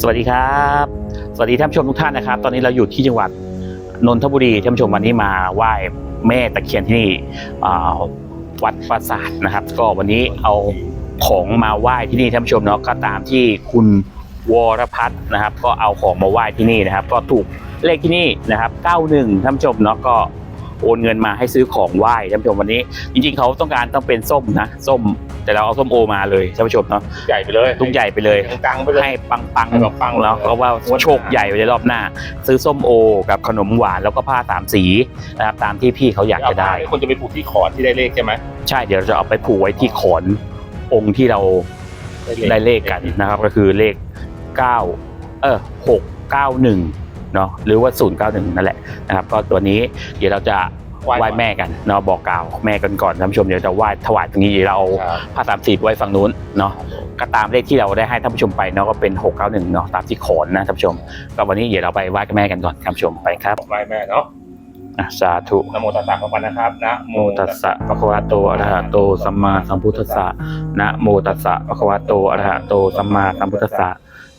สวัสดีครับ สวัสดีท่านผู้ชมทุกท่านนะครับ ตอนนี้เราอยู่ที่จังหวัดนนทบุรีท่านผู้ชมวันนี้มาไหว้แม่ตะเคียนที่นี่วัดปราสาทนะครับ ก็วันนี้เอาของมาไหว้ที่นี่ท่านผู้ชมเนาะก็ตามที่คุณวรพัฒน์นะครับ ก็เอาของมาไหว้ที่นี่นะครับ ก็ถูกเลขที่นี่นะครับ 91ท่านผู้ชมเนาะก็ โอนเงินมาให้ซื้อของไหว้ท่านผู้ชมวันนี้ จริงๆเขาต้องการต้องเป็นส้มนะ ส้มแต่เราเอาส้มโอมาเลยท่านผู้ชมเนาะใหญ่ไปเลยลูกใหญ่ไปเลยกลางๆไปเลยให้ปังปังให้ปังๆแล้วเลยก็ว่าโชคใหญ่ไปในรอบหน้า ซื้อส้มโอ กับขนมหวานแล้วก็ผ้าสามสีนะครับตามที่พี่เขาอยากจะได้เคนจะไปปลูกที่ขอนที่ได้เลขใช่ไหมใช่เดี๋ยวเราจะเอาไปผูกไว้ที่ขอนองค์ที่เราได้เลขกันนะครับ ก็คือเลข9เออ691เนาะหรือว่า 091 นั่นแหละนะครับก็ตัวนี้เดี๋ยวเราจะไหว้แม่กันเนาะบอกกล่าวแม่กันก่อนท่านผู้ชมเดี๋ยวจะไหว้ถวายตรงนี้เดี๋ยวเราเอาครับผ้าสามสีไว้ฝั่งนู้นเนาะก็ตามเลขที่เราได้ให้ท่านผู้ชมไปเนาะก็เป็น 691 เนาะตามที่ขอนนะท่านผู้ชม ก็วันนี้เดี๋ยวเราไปไหว้กับแม่กันก่อนท่านผู้ชมไปครับไหว้แม่เนาะอะสาธุนะโมตัสสะพระพันนะครับนะโมตัสสะภะคะวะโตอะระหะโตสัมมาสัมพุทธัสสะนะโมตัสสะภะคะวะโตอะระหะโตสัมมาสัมพุทธัสสะ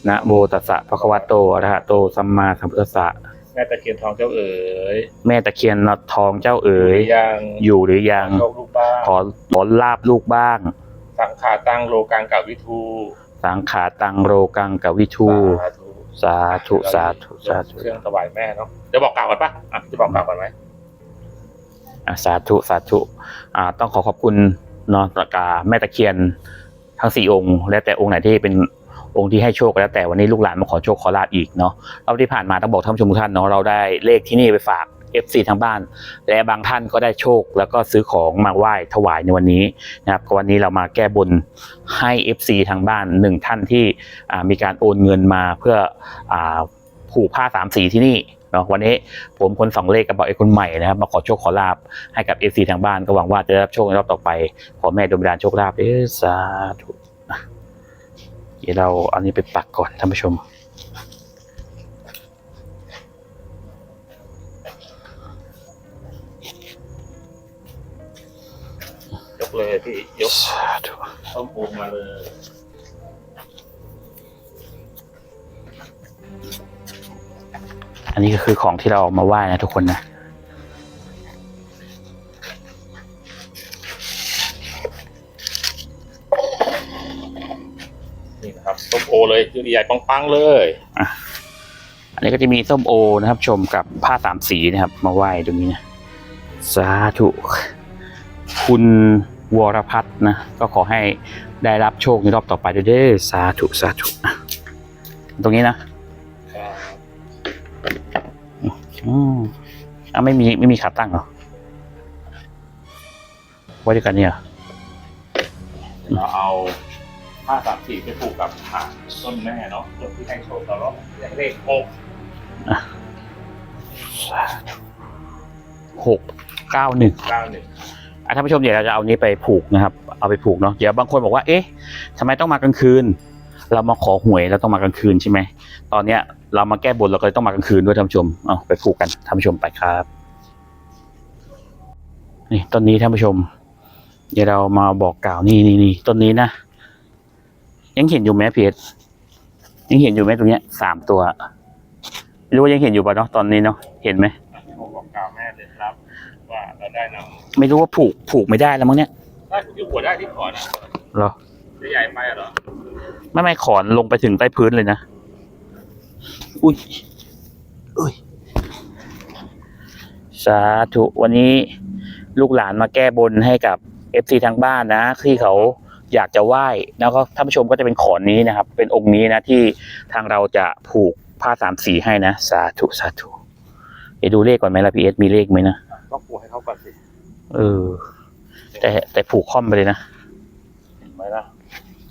นะโมตัสสะภะคะวะโตอะระหะโตสัมมาสัมพุทธัสสะแม่ตะเคียนทองเจ้าเอ๋ยแม่ตะเคียนนอดทองเจ้าเอ๋ยยังอยู่หรือยังโชคลูกบ้างขอขอลาบลูกบ้าง สังขาตั้งโลกังกับวิทูสังขาตังโรกังกวิทูสาธุสาธุสาธุสาธุเครื่องถวายแม่เนาะเดี๋ยวบอกกล่าวก่อนปะอะจะบอกกล่าวก่อนไหมอะสาธุสาธุอ่าต้องขอขอบคุณเนอตะกาแม่ตะเคียน ทั้งสี่องค์แล้วแต่องค์ไหนที่เป็นองค์ที่ให้โชคแล้วแต่วันนี้ลูกหลานมาขอโชคขอลาบอีกเนาะเราที่ผ่านมาต้องบอกท่านผู้ชมทุกท่านเนาะเราได้เลขที่นี่ไปฝาก FC ทางบ้าน และบางท่านก็ได้โชค แล้วก็ซื้อของมาไหว้ถวายในวันนี้นะครับก็วันนี้เรามาแก้บนให้ FC ทางบ้านหนึ่งท่านที่มีการโอนเงินมาเพื่ออผูกผ้าสามสีที่นี่ เนาะวันนี้ผมคนสองเลขกับบอกไอ้คนใหม่นะครับมาขอโชคขอลาบให้กับเอฟซีทางบ้านก็หวังว่าจะได้รับโชคในรอบต่อไป ขอแม่ดลบันดาลโชคลาภเด้อสาธุอะเดี๋ยวเราเอานี้ไปปักก่อนท่านผู้ชมยกเลยพี่ยกสาธุต้มปูมาเลย นนี้ก็คือของที่เราเอามาไหว้นะทุกคนนะ นี่นะครับต้มโอเลยคือใหญ่ปังๆเลยอันนี้ก็จะมีส้มโอนะครับชมกับผ้าสามสีนะครับ มาไหว้ตรงนี้นะสาธุคุณวรพัฒน์นะ ก็ขอให้ได้รับโชคในรอบต่อไปด้วยเด้อสาธุสาธุอะตรงนี้นะ อืมอะไม่มีไม่มีขาตั้งเหรอไว้ด้วยกันเนี่ยเหรอเราเอาผ้าสามสีไปผูกกับฐานต้นแม่เนาะต้นที่ให้โชคเราเนาะเลขหกหกเก้าหนึ่งเก้าหนึ่งอะท่านผู้ชมเดี๋ยวเราจะเอานี้ไปผูกนะครับ เอาไปผูกเนาะเดี๋ยวบางคนบอกว่าเอ๊ะทำไมต้องมากลางคืน เรามาขอหวยเราต้องมากลางคืนใช่ไหมตอนเนี้ย เรามาแก้บนเราก็เลยต้องมากลางคืนด้วยท่านผู้ชมเอาไปผูกกันท่านผู้ชมไปครับ นี่ต้นนี้ท่านผู้ชม เดี๋ยวเรามาบอกกล่าวนี่นี่นี่ต้นนี้นะยังเห็นอยู่ไหมพีเอสยังเห็นอยู่ไหมตรงเนี้ยสามตัวไม่รู้ว่ายังเห็นอยู่ป่ะเนาะตอนนี้เนาะเห็นไหมผมบอกกล่าวแม่เลยครับ ว่าเราได้นไม่รู้ว่าผูกผูกไม่ได้แล้วมั้งเนี่ยำได้ผูกที่หัวได้ที่ขอนอะเหรอจะใหญ่ไปอะเหรอไม่ไม่ขอนลงไปถึงใต้พื้นเลยนะ อุ้ยอุ้ยสาธุวันนี้ลูกหลานมาแก้บนให้กับเอฟซีทางบ้านนะที่เขาอยากจะไหว้แล้วก็ท่านผู้ชมก็จะเป็นขอนนี้นะครับ เป็นองค์นี้นะที่ทางเราจะผูกผ้าสามสีให้นะ สาธุสาธุเดี๋ยวดูเลขก่อนไหมล่ะพีเอสมีเลขไหมนะต้องผูกให้เขาก่อนสิเออ แต่แต่ผูกค่อมไปเลยนะเห็นไหมล่ะ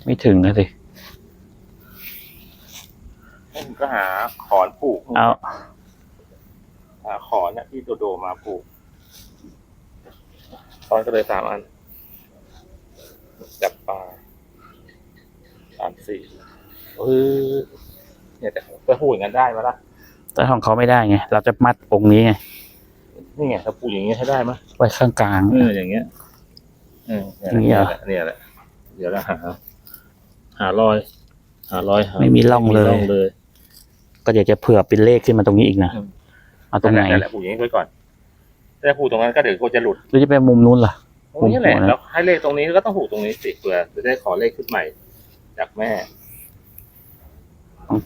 ไม่ถึงนะสิผม ก็หาขอนปลูกเอาหาขอนเนี่ยที่โดโดมาปลูกตอนก็เลยสามอัน จับปลาสามสี่เออเนี่ยแต่จะพูดอย่างนั้นได้ไหมล่ะแต่ของเขาไม่ได้ไง เราจะมัดองค์นี้ไง นี่ไงถ้าพูดอย่างนี้ให้ได้ไหมไว้ข้างกลางเอออย่างเงี้ยเอออย่างเงี้ยเหรอเนี่ยแหละ เดี๋ยวเราหา หารอย หารอยหาไม่มีร่องเลย ไม่มีร่องเลยก็อยากจะเผื่อเป็นเลขขึ้นมาตรงนี้อีกนะ อืม เอาตรงไหนแหละผูกอย่างนี้ไว้ก่อนถ้าผูกตรงนั้นก็เดี๋ยวกูจะหลุดหรือจะไปมุมนู้นล่ะตรงนี้แหละผมขอนะ แล้วให้เลขตรงนี้ก็ต้องผูกตรงนี้สิเผื่อจะได้ขอเลขขึ้นใหม่ จากแม่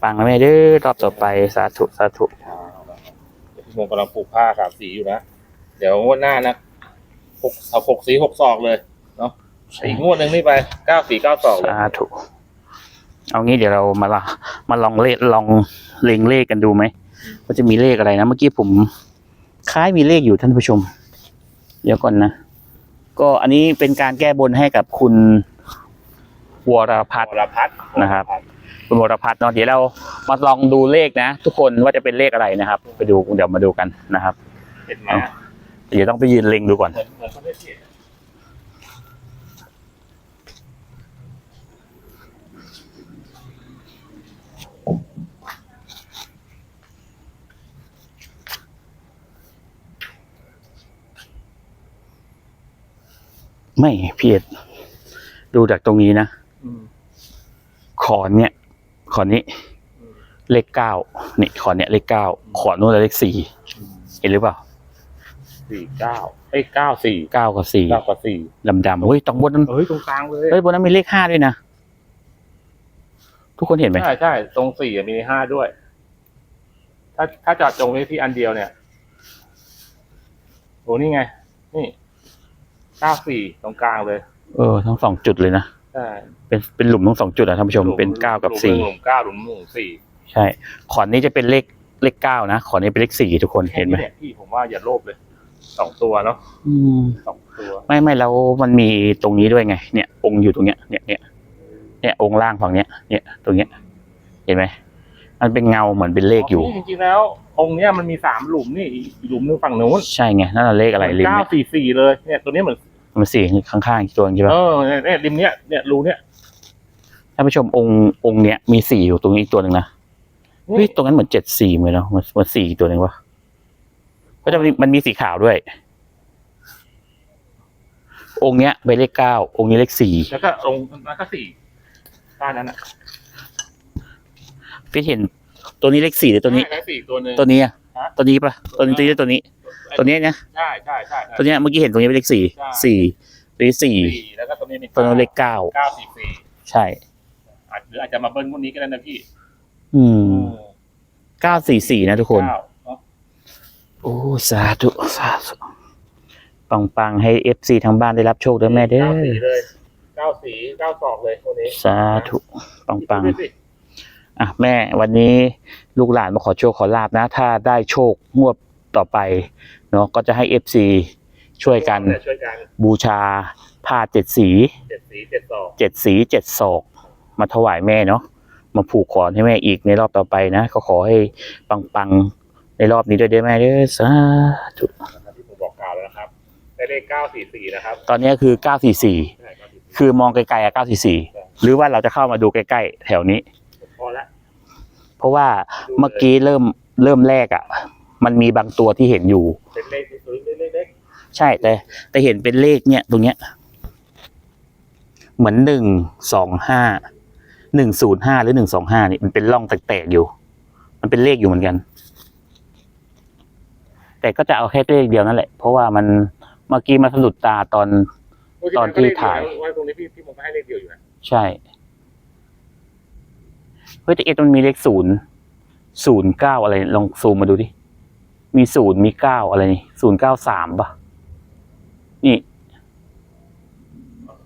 ปังๆนะแม่เด้อรอบต่อไปสาธุสาธุพี่มงกำลังปลูกผ้าสามสีอยู่นะ เดี๋ยวงวดหน้านะหกเอาหกสีหกศอกเลยเนาะอีกงวดหนึ่งนี่ไปเก้าสีเก้าศอกเลย สาธุ เอางี้เดี๋ยวเรามาละมาลองเลขลองเลงเลขกันดูไหมว่าจะมีเลขอะไรนะเมื่อกี้ผมคล้ายมีเลขอยู่ท่านผู้ชม เดี๋ยวก่อนนะ ก็อันนี้เป็นการแก้บนให้กับคุณวรพัฒน์วรพัฒน์นะครับ คุณวรพัฒน์เนาะเดี๋ยวเรามาลองดูเลขนะ ทุกคนว่าจะเป็นเลขอะไรนะครับ ไปดูเดี๋ยวมาดูกันนะครับเห็นไหมเดี๋ยวต้องไปยืนเล็งดูก่อน เหมือนเหมือนเขาได้เห็นไม่เพียดดูจากตรงนี้นะอืมขอนเนี่ย ขอนนี้อืมเลขเก้านี่ขอนเนี่ยเลขเก้าขอนนู้นเลขสี่เห็นหรือเปล่าสี่เก้าเอ้ยเก้าสี่เก้ากับสี่เก้ากับสี่ดำดำๆเฮ้ยตรงบนนั้นเฮ้ยตรงกลางเลยเฮ้ยบนนั้นมีเลขห้าด้วยนะทุกคนเห็นไหมใช่ใช่ตรงสี่อะมีห้าด้วย ถ้าถ้าจอดตรงนี้ที่อันเดียวเนี่ยโอ้นี่ไง นี่ เก้าสี่ตรงกลางเลยเออทั้งสองจุดเลยนะใช่เป็นเป็นหลุมทั้งสองจุดอะท่านผู้ชมเป็นเก้ากับหลุมสี่หลุมเก้าหลุมหนึ่งสี่ใช่ ขอนนี้จะเป็นเลขเลขเก้านะขอนนี้เป็นเลขสี่ทุกคนเห็นไหมแค่ยพี่ผมว่าอย่าโลภเลยสองตัวเนาะอืมสองตัวไม่ไม่แล้วมันมีตรงนี้ด้วยไง เนี่ย องค์อยู่ตรงเนี้ยเนี่ยเนี่ยเนี่ยองค์ล่างฝั่งเนี้ยเนี่ยตรงเนี้ย เห็นไหมมันเป็นเงาเหมือนเป็นเลขอยู่จริงๆแล้ว องค์เนี้ยมันมีสามหลุมนี่อีกหลุมหนึงฝั่งนู้นใช่ไงนั่นนะเลขอะไรริมเก้าเนี่ยสี่สี่เลยเนี่ยตัวนี้เหมือน มันสี่ข้างๆอีกตัวนึงใช่ปะเออเนี่ยเนี่ยริมเนี้ยเนี่ยรูเนี้ยท่านผู้ชมองค์องค์เนี้ยมีสี่อยู่ตรงนี้อีกตัวหนึ่งนะเฮ้ยตรงนั้นเหมือนเจ็ดสี่เหมือนเนาะเหมือนเหมือนสี่อีกตัวหนึ่งวะก็จะมีมันมีสีขาวด้วย องค์เนี้ยเป็นเลขเก้าองค์นี้เลขสี่แล้วก็องค์แล้วก็สี่ด้านนั้นอะพี่เห็นตัวนี้เลขสี่หรือตัวนี้ใช่สี่ตัวหนึ่งตัวนี้อะฮะตัวนี้ปะตัวนี้ตัวนี้ตัวนี้ ตัวนี้นะใช่ใช่ใช่ใช่ตัวเนี้ยเมื่อกี้เห็นตรงนี้เป็นเลขสี่ใช่สี่ตัวนี้สี่สี่แล้วก็ตัวนี้มีตัวนั้นเลขเก้าเก้าสี่สี่ใช่อาจหรืออาจจะมาเบิ้ลพวกนี้ก็ได้นะพี่ อืมเก้าสี่สี่นะทุกคนเก้าเนอะโอ้สาธุสาธุปังปังๆให้เอฟซีทางบ้านได้รับโชคด้วยแม่เด้อเก้าสี่เลยเก้าสีเก้าศอกเลยตัวนี้สาธุปังปังดูสิๆอะแม่วันนี้ลูกหลานมาขอโชคขอลาบนะ ถ้าได้โชคงวด ต่อไปเนาะก็จะให้เอฟซีช่วยกันเนี่ยช่วยกันบูชาผ้าเจ็ดสีเจ็ดสีเจ็ดศอกเจ็ดสีเจ็ดศอก มาถวายแม่เนาะมาผูกขอนให้แม่อีกในรอบต่อไปนะก็ขอให้ปังๆในรอบนี้ด้วยเด้อแม่เด้อสาธุนะครับที่ผมบอกกล่าวแล้วนะครับได้เลขเก้าสี่สี่นะครับตอนนี้คือ944ใช่เก้าสี่สี่คือมองไกลๆอะ944หรือว่าเราจะเข้ามาดูใกล้ๆแถวนี้ พอละเพราะว่าเมื่อกี้เริ่มเริ่มแรกอะ มันมีบางตัวที่เห็นอยู่ เป็นเลขสวยๆเล็กใช่แต่ แต่เห็นเป็นเลขเนี่ยตรงเนี้ย เหมือนหนึ่งสองห้าหนึ่งศูนย์ห้าหรือหนึ่งสองห้านี่มันเป็นร่องแตกๆอยู่ มันเป็นเลขอยู่เหมือนกัน แต่ก็จะเอาแค่เลขเดียวนั่นแหละ เพราะว่ามันเมื่อกี้มาสะดุดตาตอน ๆตอนที่ถ่ายว่าตรงนี้พี่พี่ผมก็ให้เลขเดียวอยู่นะใช่ เฮ้ยแต่เอ็ดมันมีเลขศูนย์ศูนย์เก้าอะไรลองซูมมาดูดิ มีศูนย์มีเก้าอะไรนี่ศูนย์เก้าสามป่ะ นี่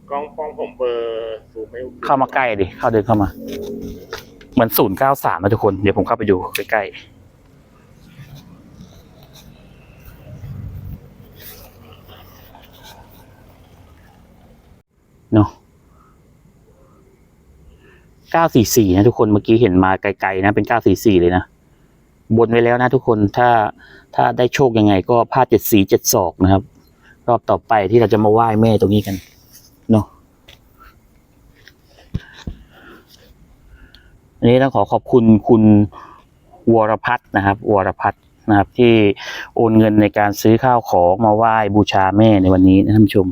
กล้องกล้องผมเบอร์ซูมไม่เข้ามาใกล้ดิ เข้าเดินเข้ามา เหมือนศูนย์เก้าสามนะทุกคน เดี๋ยวผมเข้าไปดูใกล้ๆเนาะเก้าสี่สี่นะทุกคน เมื่อกี้เห็นมาไกลๆนะ เป็นเก้าสี่สี่เลยนะ บนไว้แล้วนะทุกคนถ้าถ้าได้โชคยังไง ก็ผ้าเจ็ดสีเจ็ดศอกนะครับ รอบต่อไปที่เราจะมาไหว้แม่ตรงนี้กันเนาะอันนี้ต้องขอขอบคุณคุณวรพัฒนะครับ วรพัฒนะครับที่โอนเงินในการซื้อข้าวของมาไหว้บูชาแม่ในวันนี้นะท่านผู้ชม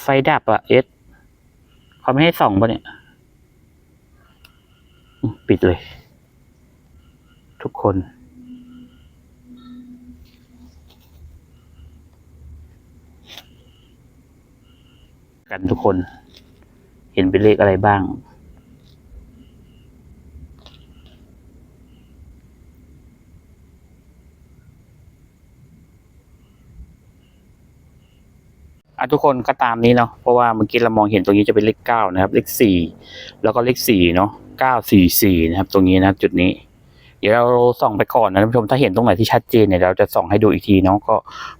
ไฟดับอะเอส เขาไม่ให้ส่องปะเนี่ย ปิดเลย ทุกคน กันทุกคน เห็นเป็นเลขอะไรบ้าง อะทุกคนก็ตามนี้เนาะเพราะว่าเมื่อกี้เรามองเห็นตรงนี้จะเป็นเลขเก้านะครับ เลขสี่แล้วก็เลขสี่เนาะเก้าสี่สี่นะครับ ตรงนี้นะครับจุดนี้ เดี๋ยวเราส่องไปก่อนนะท่านผู้ชมถ้าเห็นตรงไหนที่ชัดเจนเนี่ยเราจะส่องให้ดูอีกทีเนาะก็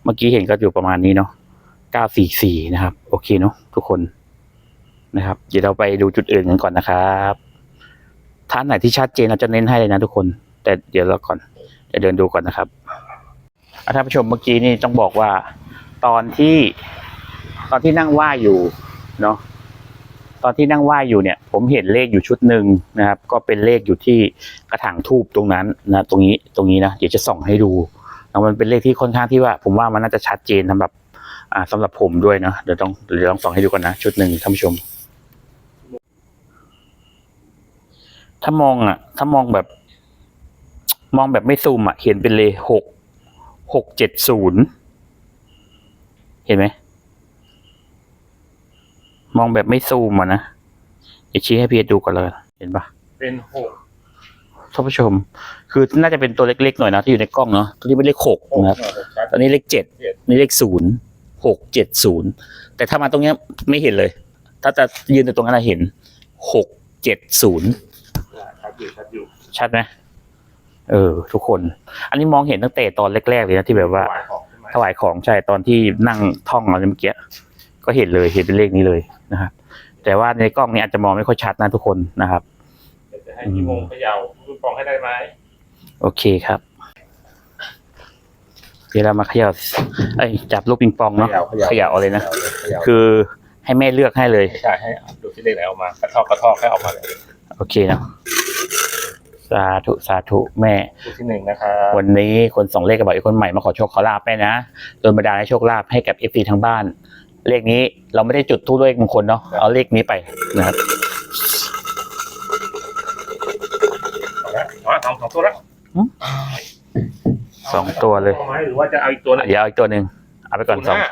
เมื่อกี้เห็นก็อยู่ประมาณนี้เนาะเก้าสี่สี่นะครับ โอเคเนาะทุกคนนะครับ เดี๋ยวเราไปดูจุดอื่นกันก่อนนะครับท่านไหนที่ชัดเจนเราจะเน้นให้เลยนะทุกคน แต่เดี๋ยวเราก่อนจะเดินดูก่อนนะครับท่านผู้ชมเมื่อกี้นี่ต้องบอกว่า ตอนที่ ตอนที่นั่งไหว้อยู่เนาะตอนที่นั่งไหว้อยู่เนี่ย ผมเห็นเลขอยู่ชุดหนึ่งนะครับ ก็เป็นเลขอยู่ที่กระถางทูบตรงนั้นนะตรงนี้ตรงนี้นะเดี๋ยวจะส่องให้ดูนะมันเป็นเลขที่ค่อนข้างที่ว่า ผมว่ามันน่าจะชัดเจนสำหรับอ่าสำหรับผมด้วยเนาะเดี๋ยวต้องเดี๋ยวลองส่องให้ดูก่อนนะชุดหนึ่งท่านผู้ชม ถ้ามองอะ ถ้ามองแบบ มองแบบไม่ซูมอะเห็นเป็นเลขหกหกเจ็ดศูนย์เห็นไหม มองแบบไม่ซูมอะนะเดี๋ยวชี้ให้พี่เอดูก่อนเลย เห็นปะเป็นหกท่านผู้ชม คือน่าจะเป็นตัวเล็กๆหน่อยนะที่อยู่ในกล้องเนาะตัวนี้เป็นเลขหกหกนะครับหน่อยชัดตอนนี้เลขเจ็ดเจ็ดนี่เลขศูนย์หกเจ็ดศูนย์แต่ถ้ามาตรงเนี้ยไม่เห็นเลย ถ้าจะยืนในตรงนั้นนะเห็นหกเจ็ดศูนย์ชัดอยู่ชัดอยู่ชัดไหมเออ ทุกคน อันนี้มองเห็นตั้งแต่ตอนแรกๆเลยนะที่แบบว่าถวายของใช่ไหมถวายของใช่ตอนที่นั่งท่องอะไรเมื่อกี้ ก็เห็นเลยเห็นเป็นเลขนี้เลยนะครับ แต่ว่าในกล้องนี้อาจจะมองไม่ค่อยชัดนะทุกคนนะครับเดี๋ยวจะให้พี่มงเขย่าลูกปองให้ได้ไหมโอเคครับ เดี๋ยวเรามาเขย่าไอ้ยจับลูกปิงปองเนาะเขย่าเอาเลยนะเขย่าคือให้แม่เลือกให้เลยใช่ให้ดูที่เลขไหนออกมากระทอกกระทอกให้ออกมาเลยโอเคเนาะสาธุสาธุแม่ดูที่หนึ่งนะครับวันนี้คนส่งเลขกับบอกอีกคนใหม่มาขอโชคขอลาบแม่นะโดนบันดาลให้โชคลาภให้กับเอฟซีทางบ้าน เลขนี้เราไม่ได้จุดทูบเลขมงคลเนาะเอาเลขนี้ไปนะครับเอาละเอาละสองสองตัวแล้วสองตัวเลยอาไหมหรือว่าจะเอาอีกตัวหนึงเดี๋ยวเอาอีกตัวหนึ่งเอาไปก่อนสองห้า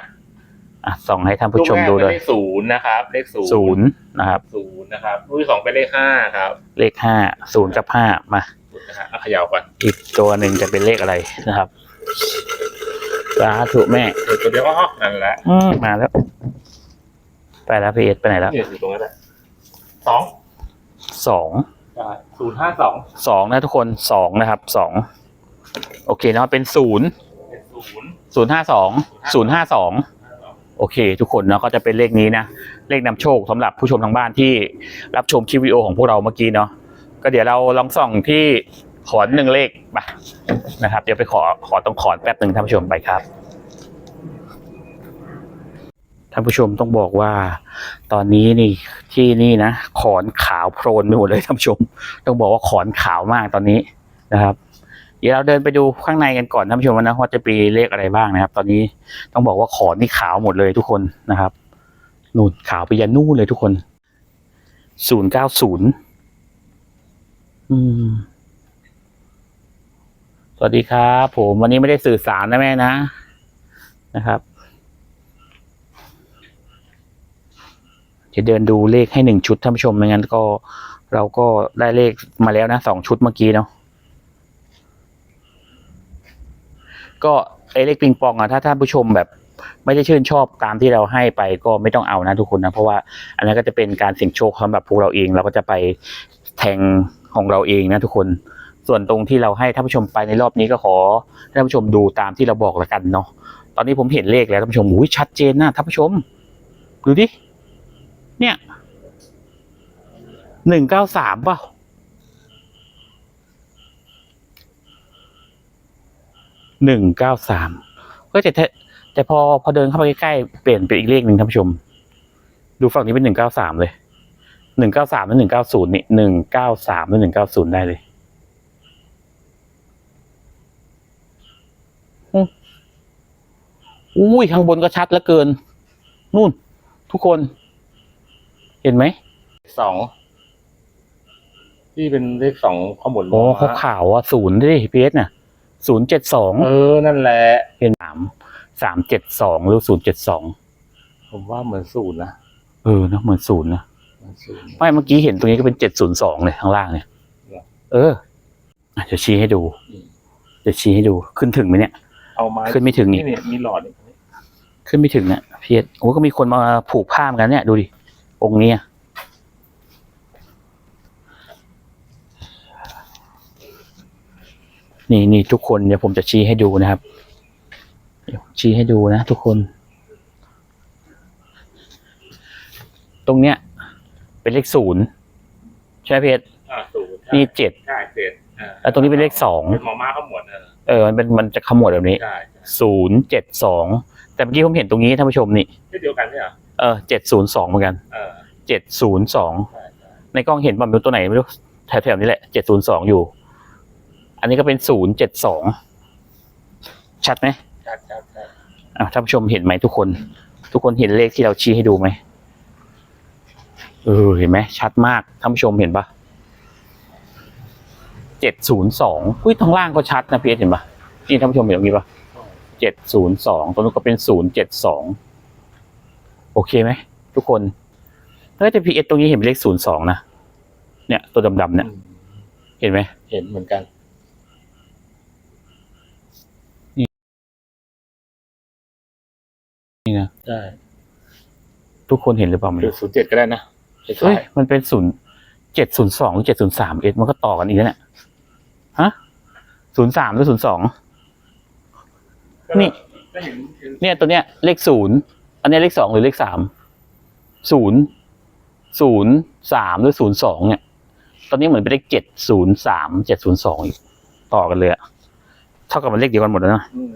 อะส่องให้ท่านผู้ชมดูเลยลูกแรกเป็นเลขศูนย์นะครับ เลขศูนย์ศูนย์นะครับศูนย์นะครับลูกที่สองเป็นเลขห้าครับ เลขห้าศูนย์กับห้ามาศูนย์นะฮะเอาเขย่าก่อนอีกตัวหนึ่งจะเป็นเลขอะไรนะครับ สาธุแม่เดี๋ยวตัวเดียวก็อ๋อนั่นแหละอืมมาแล้ว ไปแล้วพีเอสไปไหนแล้วนี่อยู่ตรงนั้นแหละสองสองใช่ศูนย์ห้าสองสองนะทุกคนสองนะครับสองโอเคเนาะเป็นศูนย์เป็นศูนย์ศูนย์ห้าสองศูนย์ห้าสองโอเค ทุกคนเนาะก็จะเป็นเลขนี้นะ เลขนำโชคสำหรับผู้ชมทางบ้านที่รับชมคลิปวิดีโอของพวกเราเมื่อกี้เนาะก็เดี๋ยวเราลองส่องที่ ขอนหนึ่งเลขไปนะครับ เดี๋ยวไปขอขอต้องขอนแป๊บหนึ่งท่านผู้ชมไปครับท่านผู้ชมต้องบอกว่า ตอนนี้นี่ที่นี่นะขอนขาวโพลนไปหมดเลยท่านผู้ชม ต้องบอกว่าขอนขาวมากตอนนี้นะครับ เดี๋ยวเราเดินไปดูข้างในกันก่อนท่านผู้ชมนะว่าจะมีเลขอะไรบ้างนะครับ ตอนนี้ต้องบอกว่าขอนนี่ขาวหมดเลยทุกคนนะครับนู่นขาวไปยันนู่นเลยทุกคนศูนย์เก้าศูนย์อืม วัสดีครับผมวันนี้ไม่ได้สื่อสารนะแม่นะนะครับ จะเดินดูเลขให้หนึ่งชุดท่านผู้ชมไม่งั้นก็เราก็ได้เลขมาแล้วนะสองชุดเมื่อกี้เนาะก็ไอเลขปิงปองอะถ้าท่านผู้ชมแบบไม่ได้ชื่นชอบตามที่เราให้ไปก็ไม่ต้องเอานะทุกคนนะ เพราะว่าอันนั้นก็จะเป็นการเสี่ยงโชคสำหรับพวกเราเอง เราก็จะไปแทงของเราเองนะทุกคน ส่วนตรงที่เราให้ท่านผู้ชมไปในรอบนี้ก็ขอให้ท่านผู้ชมดูตามที่เราบอกแล้วกันเนาะตอนนี้ผมเห็นเลขแล้วท่านผู้ชมอุ้ยชัดเจนนะท่านผู้ชม ดูดิเนี่ยหนึ่งเก้าสามเปล่าหนึ่งเก้าสามก็จะแต่พอพอเดินเข้าไปใกล้ๆเปลี่ยนเป็นอีกเลขหนึ่งท่านผู้ชม ดูฝั่งนี้เป็นหนึ่งเก้าสามเลยหนึ่งเก้าสามหรือหนึ่งเก้าศูนย์นี่หนึ่งเก้าสามหรือหนึ่งเก้าศูนย์ได้เลย อืมอุ้ยข้างบนก็ชัดเหลือเกิน นู่น ทุกคน เห็นไหมสองที่เป็นเลขสองข้อมูลโอ้เขาข่าวว่าศูนย์ดิพีเอสน่ะศูนย์เจ็ดสองเออ นั่นแหละเป็นสามสามเจ็ดสองหรือศูนย์เจ็ดสองผมว่าเหมือนศูนย์นะเออเนอะเหมือนศูนย์นะเหมือนศูนย์ไม่เมื่อกี้เห็นตรงนี้ก็เป็นเจ็ดศูนย์สองเลยข้างล่างเนี่ยเหรอเอออะเดี๋ยวชี้ให้ดูอืมเดี๋ยวชี้ให้ดูขึ้นถึงไหมเนี่ย เอาไม้ขึ้นไม่ถึงนี่นี่มีหลอดนี่ขึ้นไม่ถึงเนี่ยพีเอสโอ้ก็มีคนมาผูกผ้าเหมือนกันเนี่ย ดูดิองค์เนี้ยนี่นี่ทุกคนเดี๋ยวผมจะชี้ให้ดูนะครับเดี๋ยวชี้ให้ดูนะทุกคน ตรงเนี้ย เป็นเลขศูนย์ใช่ไหมเพชรอ่าศูนย์นี่เจ็ดใช่เจ็ดอ่าแล้วตรงนี้เป็นเลขสองเป็นหมอม้าก็หมดเออ เออมันเป็นมันจะขมวดแบบนี้ใช่ใช่ศูนย์เจ็ดสองแต่เมื่อกี้ผมเห็นตรงนี้ท่านผู้ชมนี่ที่เดียวกันใช่เหรอเออเจ็ดศูนย์สองเหมือนกันเออเจ็ดศูนย์สองใช่ใช่ในกล้องเห็นว่าเป็นตัวไหนไม่รู้แถวๆนี้แหละเจ็ดศูนย์สองอยู่ อันนี้ก็เป็นศูนย์เจ็ดสองชัดไหมชัดชัดชัดอะท่านผู้ชมเห็นไหมทุกคน ทุกคนเห็นเลขที่เราชี้ให้ดูไหมเออเห็นไหมชัดมากท่านผู้ชมเห็นปะ เจ็ดศูนย์สองอุ้ยทางล่างก็ชัดนะพีเอสเห็นปะนี่ท่านผู้ชมเห็นตรงนี้ปะเจ็ดศูนย์สองตรงนู้นก็เป็นศูนย์เจ็ดสองโอเคไหมทุกคนเฮ้ยแต่พีเอสตรงนี้เห็นเป็นเลขศูนย์สองนะเนี่ย ตัวดำๆเนี่ยอืมเห็นไหมเห็นเหมือนกันนี่นะใช่ทุกคนเห็นหรือเปล่าไม่คือรู้ศูนย์เจ็ดก็ได้นะใช่เฮ้ยมันเป็นศูนย์เจ็ดศูนย์สองหรือเจ็ดศูนย์สามเอสมันก็ต่อกันอีกแล้วเนี่ย ฮะศูนย์สามหรือศูนย์สองนี่ก็เห็นเห็นเนี่ยตัวเนี้ยเลขศูนย์อันเนี้ยเลขสองหรือเลขสามศูนย์ศูนย์สามหรือศูนย์สองเนี่ย ตอนนี้เหมือนเป็นเลขเจ็ดศูนย์สามเจ็ดศูนย์สองอีกต่อกันเลยอะเท่ากับมันเลขเดียวกันหมดแล้วนะอืม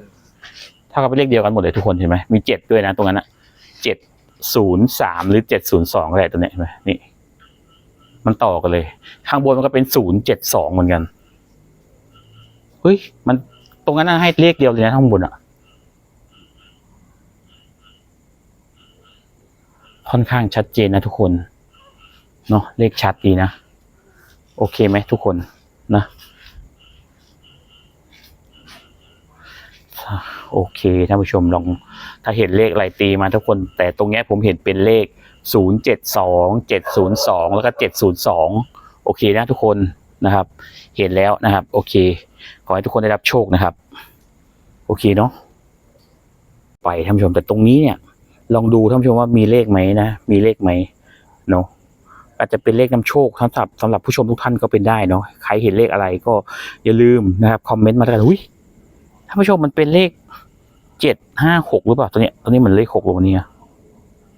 เท่ากับเป็นเลขเดียวกันหมดเลยทุกคนเห็นไหมมีเจ็ดด้วยนะ ตรงนั้นอะเจ็ดศูนย์สามหรือเจ็ดศูนย์สองอะไรตัวเนี้ยเห็นไหมนี่ มันต่อกันเลย ข้างบนมันก็เป็นศูนย์เจ็ดสองเหมือนกัน เฮ้ย มันตรงนั้นให้เลขเดียวเลยนะข้างบนอะค่อนข้างชัดเจนนะทุกคน เนาะเลขชัดดีนะ โอเคไหมทุกคนนะโอเคท่านผู้ชมลองถ้าเห็นเลขอะไรตีมาทุกคน แต่ตรงนี้ผมเห็นเป็นเลขศูนย์เจ็ดสองเจ็ดศูนย์สองแล้วก็เจ็ดศูนย์สองโอเคนะทุกคน นะครับ เห็นแล้วนะครับ โอเค ขอให้ทุกคนได้รับโชคนะครับ โอเคเนาะไปท่านผู้ชมแต่ตรงนี้เนี่ย ลองดูท่านผู้ชมว่ามีเลขไหมนะ มีเลขไหมเนาะอาจจะเป็นเลขนำโชคสำหรับสำหรับผู้ชมทุกท่านก็เป็นได้เนาะใครเห็นเลขอะไรก็อย่าลืมนะครับคอมเมนต์มาแล้วกันอุ้ยท่านผู้ชมมันเป็นเลขเจ็ดห้าหกหรือเปล่าตัวเนี้ยตัวนี้มือนเลขหกลงมาเนี่ย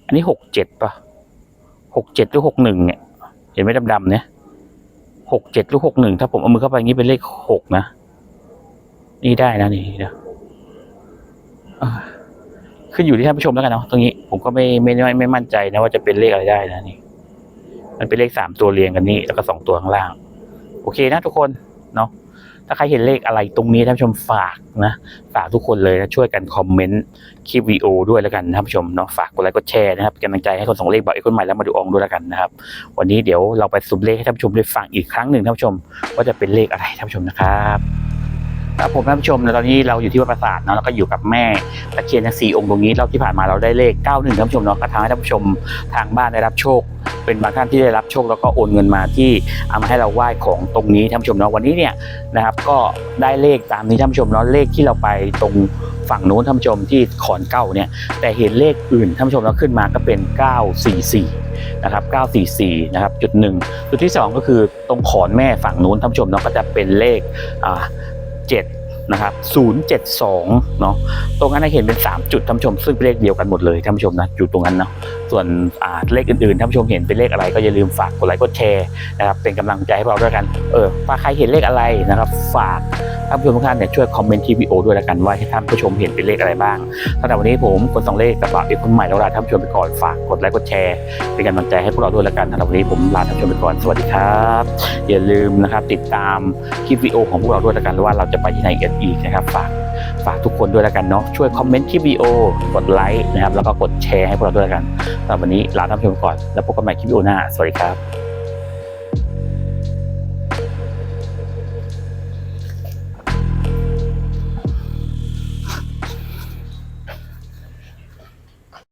อันนี้หกเจ็ดป่ะหกเจ็ดหรือหกหนึ่งเนี่ย เห็นไหมดำๆเนี่ย หกเจ็ดหรือหกหนึ่งถ้าผมเอามือเข้าไปอย่างนี้เป็นเลขหกนะ นี่ได้นะนี่นะขึ้นอยู่ที่ท่านผู้ชมแล้วกันเนาะตรงนี้ ผมก็ไม่ไม่ไม่ไม่มั่นใจนะว่าจะเป็นเลขอะไรได้นะนี่ มันเป็นเลขสามตัวเรียงกันนี่แล้วก็สองตัวข้างล่าง โอเคนะทุกคนเนาะ ถ้าใครเห็นเลขอะไรตรงนี้ท่านผู้ชมฝากนะฝากทุกคนเลยนะช่วยกันคอมเมนต์คลิปวีดีโอด้วยแล้วกันท่านผู้ชมเนาะฝากกดไลค์กดแชร์นะครับกำลังใจให้คนส่งเลขบอกไอ้คนใหม่แล้วมาดูอองด้วยแล้วกันนะครับ วันนี้เดี๋ยวเราไปสรุปเลขให้ท่านผู้ชมได้ฟังอีกครั้งหนึ่งท่านผู้ชมว่าจะเป็นเลขอะไรท่านผู้ชมนะครับครับผมท่านผู้ชมตอนนี้เราอยู่ที่วัดประสาทเนาะแล้วก็อยู่กับแม่ตะเคียนทั้งสี่องค์ตรงนี้เราที่ผ่านมาเราได้เลข 91ท่านผู้ชมเนาะก็ทำให้ท่านผู้ชมทางบ้านได้รับโชค เป็นบางท่านที่ได้รับโชคแล้วก็โอนเงินมาที่เอามาให้เราไหว้ของตรงนี้ท่านผู้ชมเนาะวันนี้เนี่ยนะครับ ก็ได้เลขตามนี้ท่านผู้ชมเนาะเลขที่เราไปตรงฝั่งนู้นท่านผู้ชมที่ขอนเก้าเนี่ยแต่เห็นเลขอื่นท่านผู้ชมเราขึ้นมาก็เป็น 944นะครับ944นะครับจุดหนึ่งจุดที่ 2 ก็คือตรงขอนแม่ฝั่งนู้นท่านผู้ชมเนาะก็จะเป็นเลขอ่า7 นะครับ072เนาะตรงนั้นเห็นเป็น 3 จุดท่านผู้ชม ซึ่งเป็นเลขเดียวกันหมดเลยท่านผู้ชมนะอยู่ตรงนั้นเนาะส่วนเลขอื่นๆท่านผู้ชมเห็นเป็นเลขอะไรก็อย่าลืมฝากกดไลค์กดแชร์นะครับเป็นกำลังใจให้เราด้วยกันเออถ้าใครเห็นเลขอะไรนะครับฝาก ท่านผู้ชมทุกท่านเนี่ยช่วยคอมเมนต์ที่วิดีโอด้วยแล้วกันว่าให้ท่านผู้ชมเห็นเป็นเลขอะไรบ้างสำหรับวันนี้ผมคนสองเลขกับบ่าวเอกคนใหม่แล้วลาท่านผู้ชมไปก่อนฝากกดไลค์กดแชร์เป็นกำลังใจให้พวกเราด้วยแล้วกันสำหรับวันนี้ผมลาท่านผู้ชมไปก่อนสวัสดีครับอย่าลืมนะครับติดตามคลิปวิดีโอของพวกเราด้วยแล้วกันว่าเราจะไปที่ไหนกันอีกนะครับฝากฝากทุกคนด้วยแล้วกันเนาะช่วยคอมเมนต์คลิปวิดีโอกดไลค์นะครับแล้วก็กดแชร์ให้พวกเราด้วยแล้วกันสำหรับวันนี้ลาท่านผู้ชมก่อนแล้วพบกันใหม่คลิปวิดีโอหน้าสวัสดีครับ